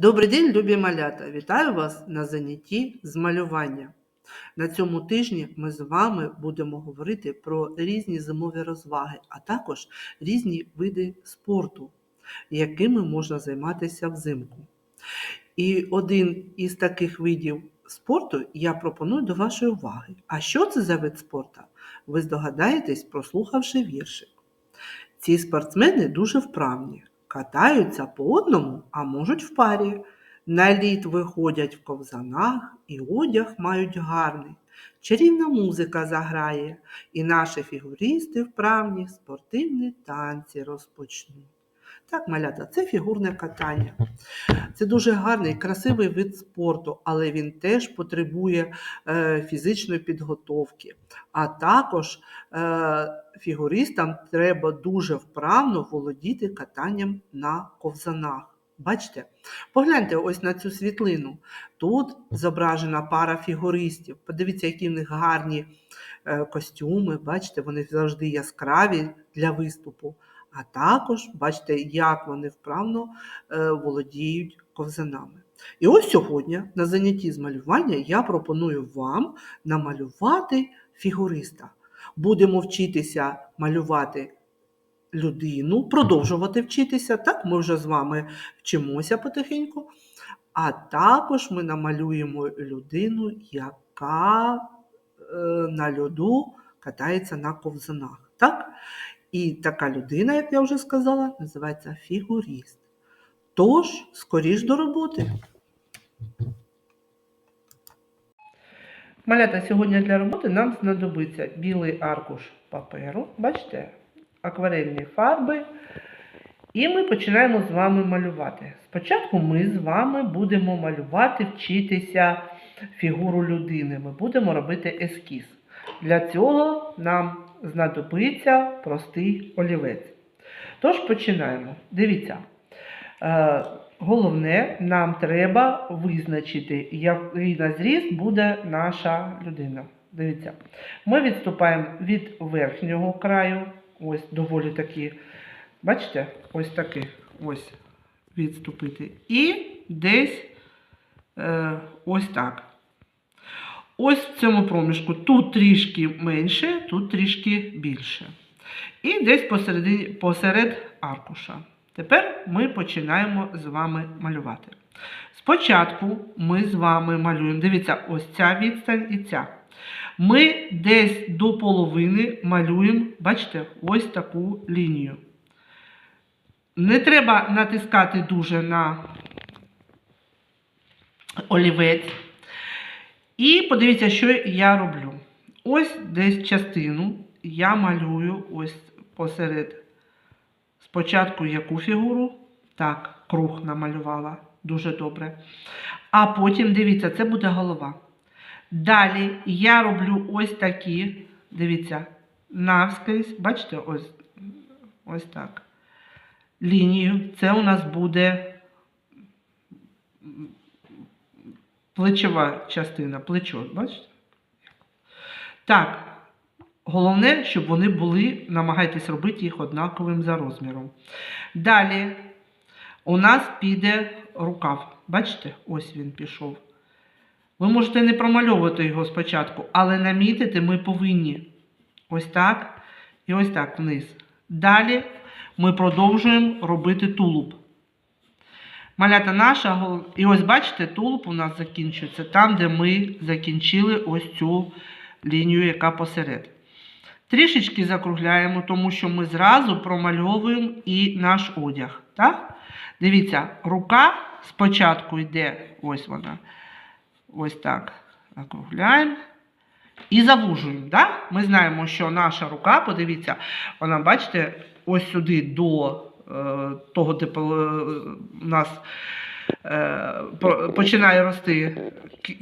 Добрий день, любі малята! Вітаю вас на занятті з малювання. На цьому тижні ми з вами будемо говорити про різні зимові розваги, а також різні види спорту, якими можна займатися взимку. І один із таких видів спорту я пропоную до вашої уваги. А що це за вид спорту? Ви здогадаєтесь, прослухавши віршик. Ці спортсмени дуже вправні, катаються по одному, а можуть в парі. На лід виходять в ковзанах і одяг мають гарний. Чарівна музика заграє, і наші фігуристи вправні спортивні танці розпочнуть. Так, малята, це фігурне катання. Це дуже гарний, красивий вид спорту, але він теж потребує е, фізичної підготовки. А також е, фігуристам треба дуже вправно володіти катанням на ковзанах. Бачите? Погляньте ось на цю світлину. Тут зображена пара фігуристів. Подивіться, які в них гарні е, костюми. Бачите, вони завжди яскраві для виступу. А також бачите, як вони вправно е, володіють ковзанами. І ось сьогодні на занятті з малювання я пропоную вам намалювати фігуриста. Будемо вчитися малювати людину, продовжувати вчитися. Так, ми вже з вами вчимося потихеньку. А також ми намалюємо людину, яка е, на льоду катається на ковзанах. Так? І така людина, як я вже сказала, називається фігуріст. Тож, скоріш до роботи. Малята, сьогодні для роботи нам знадобиться білий аркуш паперу, бачите, акварельні фарби. І ми починаємо з вами малювати. Спочатку ми з вами будемо малювати, вчитися фігуру людини. Ми будемо робити ескіз. Для цього нам знадобиться простий олівець. Тож починаємо. Дивіться. Е, Головне, нам треба визначити, який на зріст буде наша людина. Дивіться, ми відступаємо від верхнього краю, ось доволі такі, бачите, ось такий ось відступити. І десь е, ось так. Ось в цьому проміжку тут трішки менше, тут трішки більше. І десь посередині, посеред аркуша. Тепер ми починаємо з вами малювати. Спочатку ми з вами малюємо, дивіться, ось ця відстань і ця. Ми десь до половини малюємо, бачите, ось таку лінію. Не треба натискати дуже на олівець. І подивіться, що я роблю. Ось десь частину я малюю ось посеред. Спочатку яку фігуру? Так, круг намалювала. Дуже добре. А потім, дивіться, це буде голова. Далі я роблю ось такі, дивіться, навскрізь, бачите, ось ось так. Лінію. Це у нас буде плечова частина, плечо, бачите? Так, головне, щоб вони були, намагайтесь робити їх однаковим за розміром. Далі у нас піде рукав. Бачите, ось він пішов. Ви можете не промальовувати його спочатку, але намітити ми повинні. Ось так і ось так вниз. Далі ми продовжуємо робити тулуб. Малята наша, і ось бачите, тулуб у нас закінчується там, де ми закінчили ось цю лінію, яка посеред. Трішечки закругляємо, тому що ми зразу промальовуємо і наш одяг. Так? Дивіться, рука спочатку йде, ось вона. Ось так. Округляємо. І завужуємо. Да? Ми знаємо, що наша рука, подивіться, вона, бачите, ось сюди до того, де е, у нас е, починає рости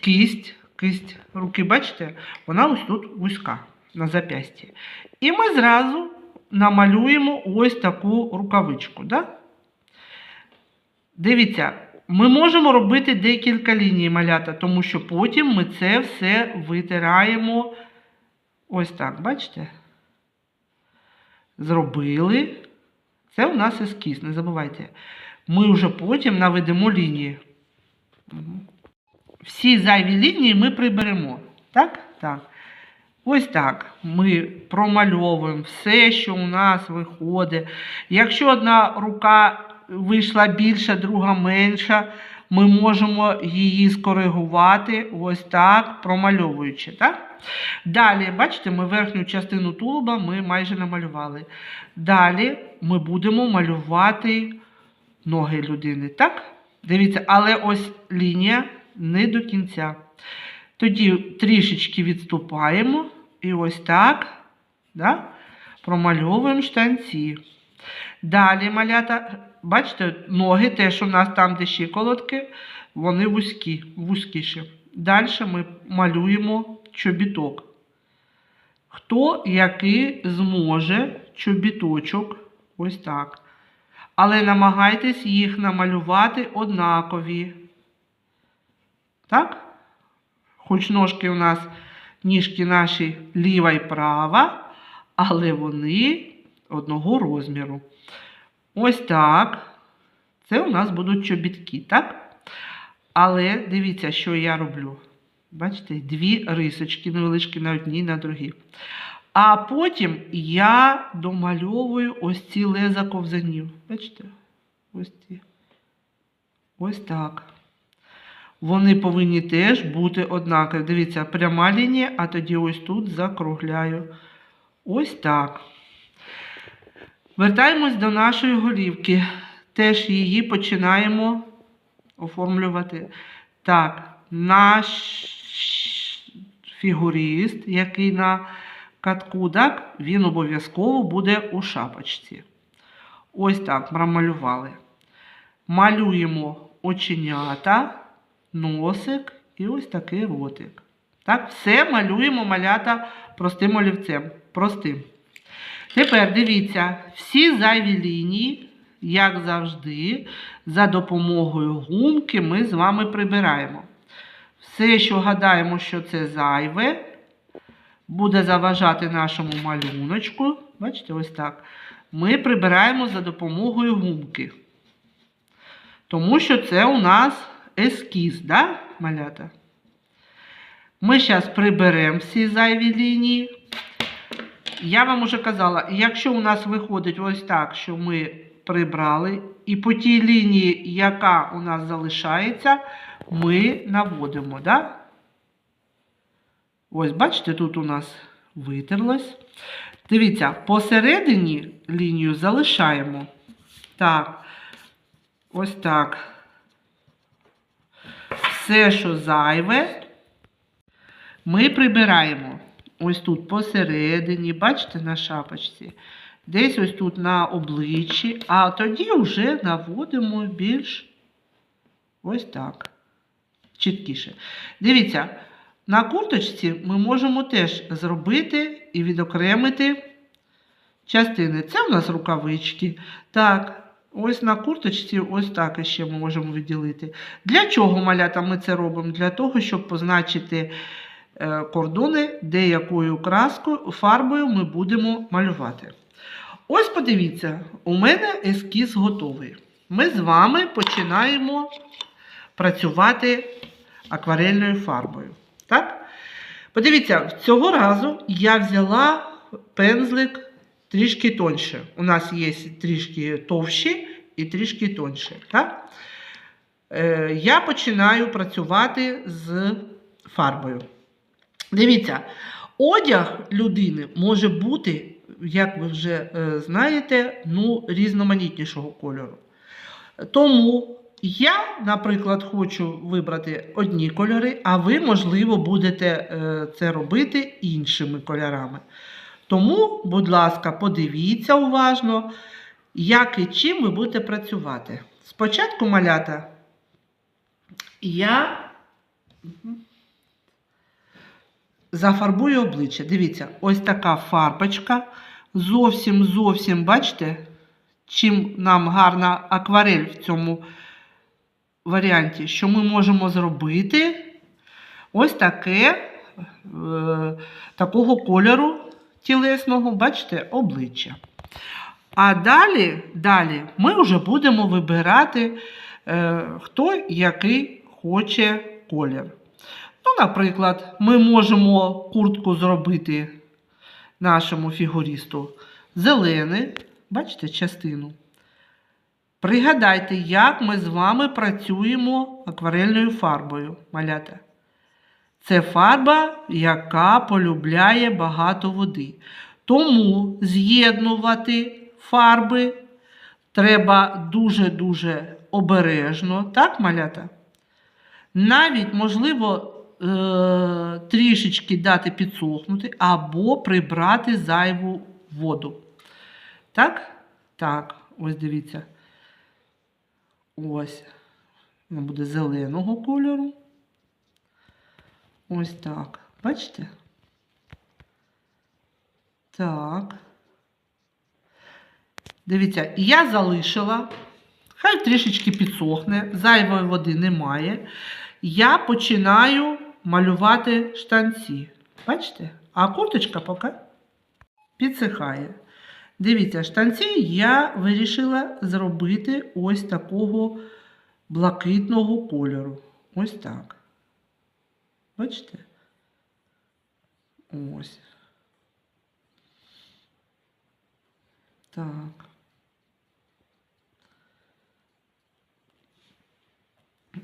кість, кість руки, бачите, вона ось тут вузька на зап'ясті. І ми зразу намалюємо ось таку рукавичку. Да? Дивіться, ми можемо робити декілька ліній малята, тому що потім ми це все витираємо ось так, бачите? Зробили. Це у нас ескіз, не забувайте. ми вже потім наведемо лінії. Всі зайві лінії ми приберемо. Так? Так. Ось так. Ми промальовуємо все, що у нас виходить. Якщо одна рука вийшла більша, друга менша, ми можемо її скоригувати ось так, промальовуючи. Так? Далі, бачите, ми верхню частину тулуба ми майже намалювали. Далі ми будемо малювати ноги людини. Так? Дивіться, але ось лінія не до кінця. Тоді трішечки відступаємо і ось так да, промальовуємо штанці. Далі малята, бачите, ноги теж у нас там, де щиколотки, вони вузькі, вузькіші. Далі ми малюємо чобіток. Хто який зможе чобіточок, ось так. Але намагайтесь їх намалювати однакові. Так? Хоч ножки у нас, ніжки наші ліва і права, але вони одного розміру. Ось так. Це у нас будуть чобітки, так? Але дивіться, що я роблю. Бачите, дві рисочки невеличкі на одній, на другій. А потім я домальовую ось ці леза ковзанів. Бачите? Ось ці. Ось так. Вони повинні теж бути однакові. Дивіться, пряма лінія, а тоді ось тут закругляю. Ось так. Вертаємось до нашої голівки. Теж її починаємо оформлювати. Так, наш фігуріст, який на катку, він обов'язково буде у шапочці. Ось так промалювали. Малюємо оченята, носик і ось такий ротик. Так, все малюємо малята простим олівцем. Простим. Тепер дивіться, всі зайві лінії, як завжди, за допомогою гумки ми з вами прибираємо. Все, що гадаємо, що це зайве, буде заважати нашому малюночку. Бачите, ось так. Ми прибираємо за допомогою гумки. Тому що це у нас ескіз, да, малята? Ми зараз приберемо всі зайві лінії. Я вам уже казала, якщо у нас виходить ось так, що ми прибрали, і по тій лінії, яка у нас залишається, ми наводимо. Да? Ось, бачите, тут у нас витерлось. Дивіться, посередині лінію залишаємо. Так, ось так. Все, що зайве, ми прибираємо. Ось тут посередині, бачите, на шапочці. Десь ось тут на обличчі, а тоді вже наводимо більш ось так. Чіткіше. Дивіться, на курточці ми можемо теж зробити і відокремити частини. Це у нас рукавички. Так, ось на курточці ось так ще ми можемо виділити. Для чого, малята, ми це робимо? Для того, щоб позначити кордони, де якою краскою, фарбою ми будемо малювати. Ось подивіться, у мене ескіз готовий. Ми з вами починаємо працювати акварельною фарбою. Так? Подивіться, цього разу я взяла пензлик трішки тоньше. У нас є трішки товщі і трішки тоньше. Так? Е, я починаю працювати з фарбою. Дивіться, одяг людини може бути, як ви вже е, знаєте, ну, різноманітнішого кольору. Тому я, наприклад, хочу вибрати одні кольори, а ви, можливо, будете е, це робити іншими кольорами. Тому, будь ласка, подивіться уважно, як і чим ви будете працювати. Спочатку малята я зафарбую обличчя. Дивіться, ось така фарбочка. Зовсім зовсім, бачите, чим нам гарна акварель в цьому варіанті, що ми можемо зробити ось таке, е, такого кольору тілесного, бачите, обличчя. А далі, далі ми вже будемо вибирати, е, хто який хоче колір. Ну, наприклад, ми можемо куртку зробити нашому фігуристу зелений, бачите, частину. Пригадайте, як ми з вами працюємо акварельною фарбою, малята. Це фарба, яка полюбляє багато води. Тому з'єднувати фарби треба дуже-дуже обережно, так, малята? Навіть, можливо, трішечки дати підсохнути або прибрати зайву воду. Так? Так, ось дивіться. Ось. Вона буде зеленого кольору. Ось так. Бачите? Так. Дивіться, я залишила. Хай трішечки підсохне, зайвої води немає. Я починаю малювати штанці. Бачите? А курточка поки підсихає. Дивіться, штанці я вирішила зробити ось такого блакитного кольору. Ось так. Бачите? Ось. Так.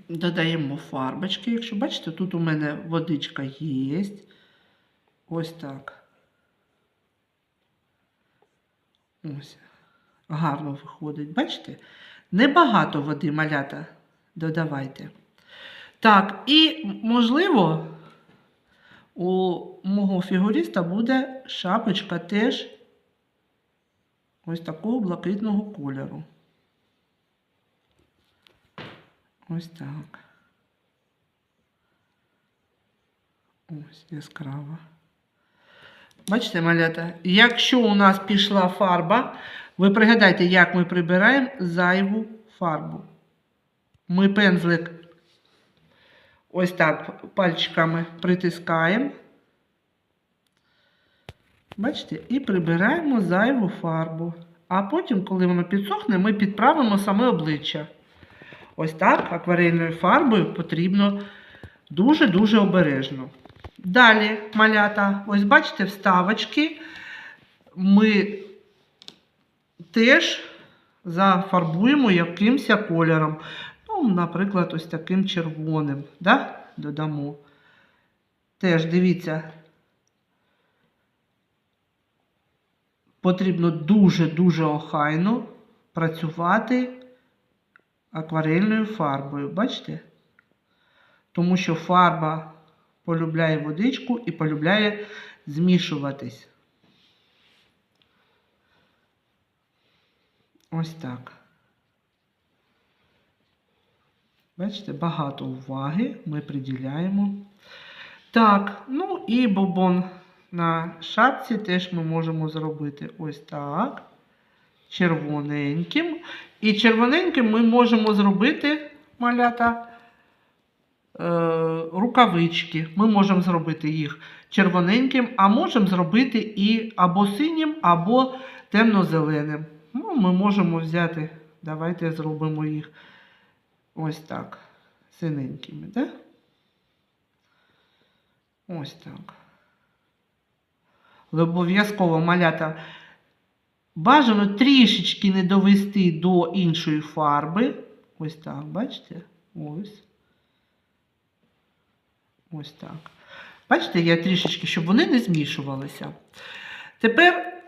Додаємо фарбочки. Якщо бачите, тут у мене водичка є. Ось так. Ось. Гарно виходить. Бачите? Небагато води малята додавайте. Так, і, можливо, у мого фігуриста буде шапочка теж ось такого блакитного кольору. Ось так. Ось яскрава. Бачите, малята, якщо у нас пішла фарба, ви пригадайте, як ми прибираємо зайву фарбу. Ми пензлик ось так пальчиками притискаємо. Бачите, і прибираємо зайву фарбу. А потім, коли воно підсохне, ми підправимо саме обличчя. Ось так акварельною фарбою потрібно дуже-дуже обережно. Далі, малята, ось бачите, вставочки ми теж зафарбуємо якимось кольором. Ну, наприклад, ось таким червоним. Да? Додамо. Теж дивіться, потрібно дуже-дуже охайно працювати акварельною фарбою. Бачите? Тому що фарба полюбляє водичку і полюбляє змішуватись. Ось так. Бачите, багато уваги ми приділяємо. Так, ну і бобон на шапці теж ми можемо зробити ось так. Червоненьким. І червоненьким ми можемо зробити малята е, рукавички. Ми можемо зробити їх червоненьким, а можемо зробити і або синім, або темно-зеленим. Ну, ми можемо взяти, давайте зробимо їх ось так, синенькими, да? Ось так. Обов'язково малята бажано трішечки не довести до іншої фарби. Ось так, бачите? Ось. Ось так. Бачите, я трішечки, щоб вони не змішувалися. Тепер,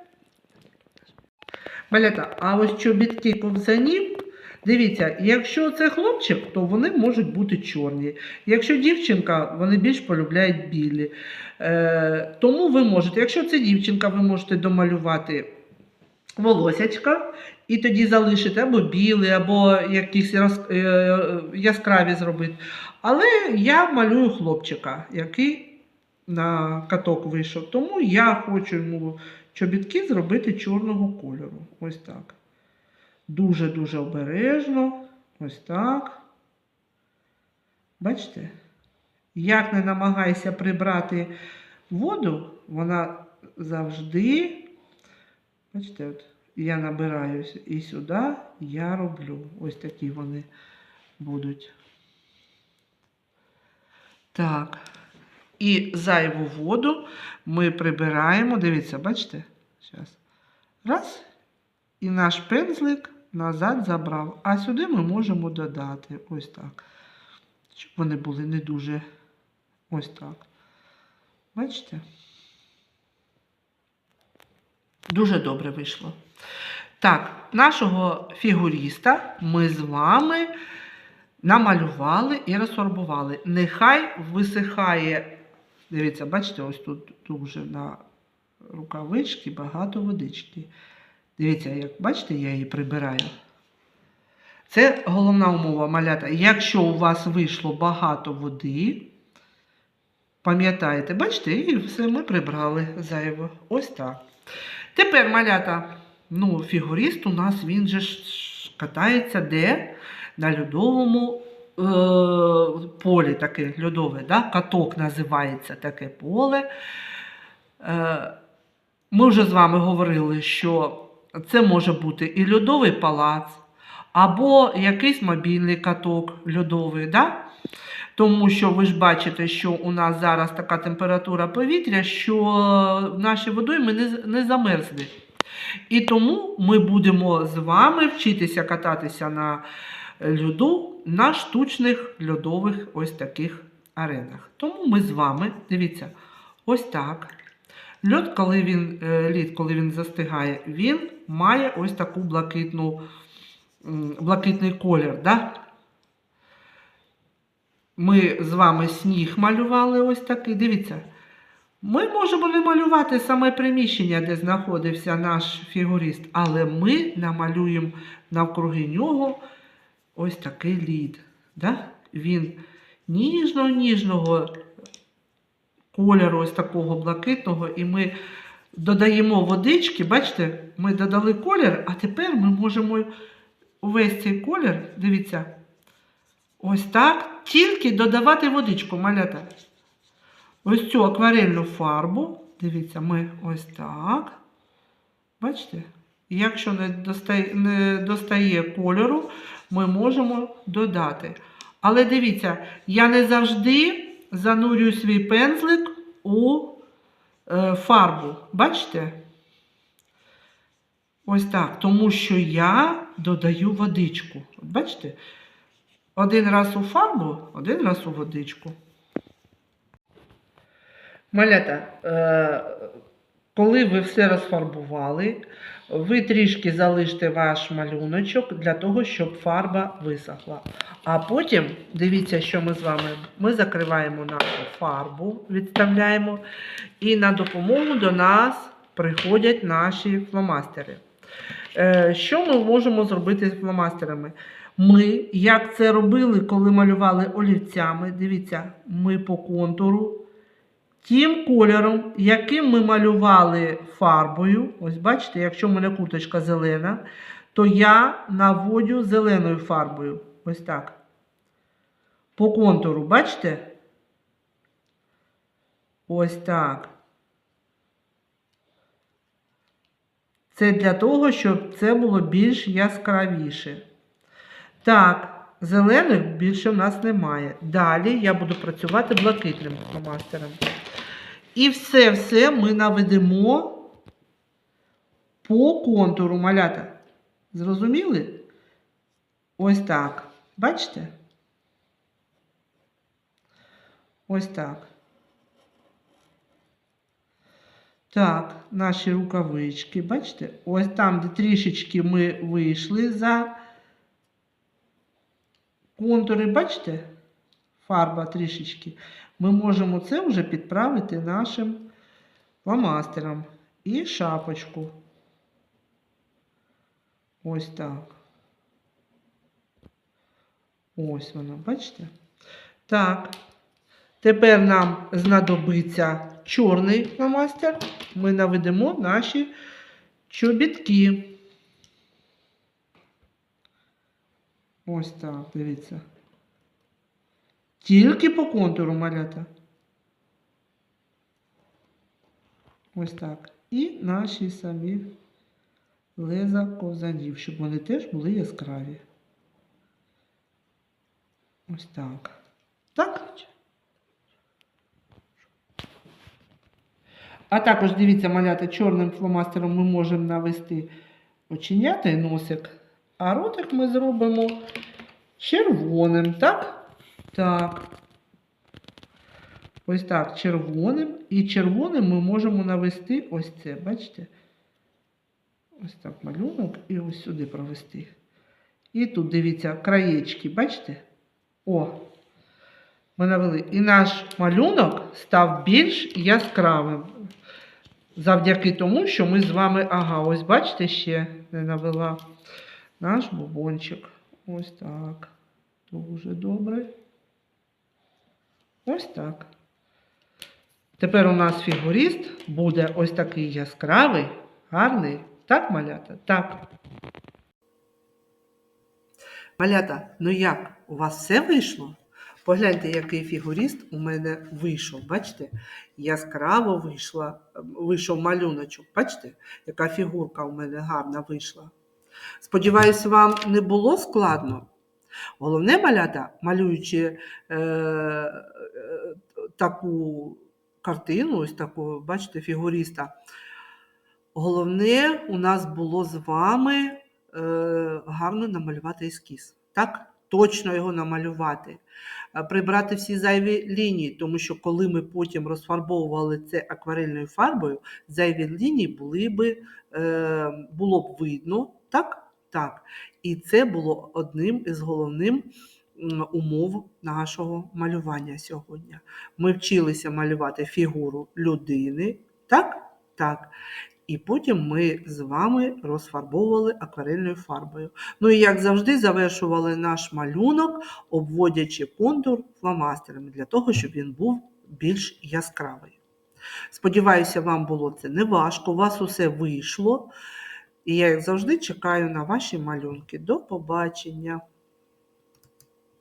малята, а ось чобітки ковзанів, дивіться, якщо це хлопчик, то вони можуть бути чорні. Якщо дівчинка, вони більш полюбляють білі. Е, тому ви можете, якщо це дівчинка, ви можете домалювати волосячка і тоді залишити або білий, або якісь роз- е, яскраві зробити. Але я малюю хлопчика, який на каток вийшов. Тому я хочу йому чобітки зробити чорного кольору. Ось так. Дуже-дуже обережно. Ось так. Бачите? Як не намагайся прибрати воду, вона завжди, бачите, от, я набираюсь і сюди я роблю. Ось такі вони будуть. Так. І зайву воду ми прибираємо. Дивіться, бачите? Зараз. Раз. І наш пензлик назад забрав. А сюди ми можемо додати ось так. Щоб вони були не дуже ось так. Бачите? Дуже добре вийшло. Так, нашого фігуріста ми з вами намалювали і розфарбували. Нехай висихає. Дивіться, бачите, ось тут дуже на рукавички багато водички. Дивіться, як бачите, я її прибираю. Це головна умова малята. Якщо у вас вийшло багато води, пам'ятаєте, бачите, і все ми прибрали зайво. Ось так. Тепер малята, ну, фігуріст у нас він же ж катається де? На льодовому е, полі таке льодове, да? каток називається таке поле. Е, ми вже з вами говорили, що це може бути і льодовий палац, або якийсь мобільний каток льодовий. Да? Тому що ви ж бачите, що у нас зараз така температура повітря, що наші водойми не, не замерзли. І тому ми будемо з вами вчитися кататися на льоду на штучних льодових ось таких аренах. Тому ми з вами, дивіться, ось так. Льод, коли він, е, лід, коли він застигає, він має ось таку блакитну, блакитний колір. Да? Ми з вами сніг малювали ось такий. Дивіться. Ми можемо не малювати саме приміщення, де знаходився наш фігурист, але ми намалюємо навкруги нього ось такий лід. Да? Він ніжно-ніжного кольору, ось такого блакитного, і ми додаємо водички. Бачите, ми додали колір, а тепер ми можемо увесь цей колір, дивіться, ось так, тільки додавати водичку, малята. Ось цю акварельну фарбу, дивіться, ми ось так. Бачите? Якщо не достає, не достає кольору, ми можемо додати. Але дивіться, я не завжди занурюю свій пензлик у е, фарбу. Бачите? Ось так. Тому що я додаю водичку. Бачите? Один раз у фарбу, один раз у водичку. Малята, е, коли ви все розфарбували, ви трішки залиште ваш малюночок для того, щоб фарба висохла. А потім, дивіться, що ми з вами. Ми закриваємо нашу фарбу, відставляємо, і на допомогу до нас приходять наші фломастери. Е, Що ми можемо зробити з фломастерами? Ми, як це робили, коли малювали олівцями, дивіться, ми по контуру тим кольором, яким ми малювали фарбою, ось бачите, якщо в мене курточка зелена, то я наводю зеленою фарбою. Ось так. По контуру, бачите? Ось так. Це для того, щоб це було більш яскравіше. Так, зелених більше в нас немає. Далі я буду працювати блакитним фломастером. І все-все ми наведемо по контуру малята. Зрозуміли? Ось так. Бачите? Ось так. Так, наші рукавички, бачите? Ось там, де трішечки ми вийшли за контури, бачите? Фарба трішечки. Ми можемо це вже підправити нашим фломастером. І шапочку. Ось так. Ось вона, бачите? Так. Тепер нам знадобиться чорний фломастер. Ми наведемо наші чобітки. Ось так, дивіться. Тільки по контуру малята. Ось так. І наші самі леза ковзанів, щоб вони теж були яскраві. Ось так. Так? А також дивіться, малята, чорним фломастером ми можемо навести оченята носик, а ротик ми зробимо червоним, так? Так. Ось так, червоним. І червоним ми можемо навести ось це, бачите? Ось так малюнок і ось сюди провести. І тут дивіться, краєчки, бачите? О, ми навели. І наш малюнок став більш яскравим. Завдяки тому, що ми з вами, ага, ось бачите, ще не навела наш бубончик. Ось так. Дуже добре. Ось так. Тепер у нас фігуріст буде ось такий яскравий, гарний. Так, малята? Так. Малята, ну як, у вас все вийшло? Погляньте, який фігуріст у мене вийшов. Бачите? Яскраво вийшла, вийшов малюночок. Бачите, яка фігурка у мене гарна вийшла. Сподіваюсь, вам не було складно. Головне малята, малюючи е, е, таку картину, ось таку, бачите, фігуріста. Головне у нас було з вами е, гарно намалювати ескіз. Так? Точно його намалювати. Е, Прибрати всі зайві лінії, тому що коли ми потім розфарбовували це акварельною фарбою, зайві лінії були би, е, було б видно. Так? Так. І це було одним із головним умов нашого малювання сьогодні. Ми вчилися малювати фігуру людини, так? Так. І потім ми з вами розфарбовували акварельною фарбою. Ну і як завжди, завершували наш малюнок, обводячи контур фломастерами для того, щоб він був більш яскравий. Сподіваюся, вам було це не важко, у вас усе вийшло. І я, як завжди, чекаю на ваші малюнки. До побачення!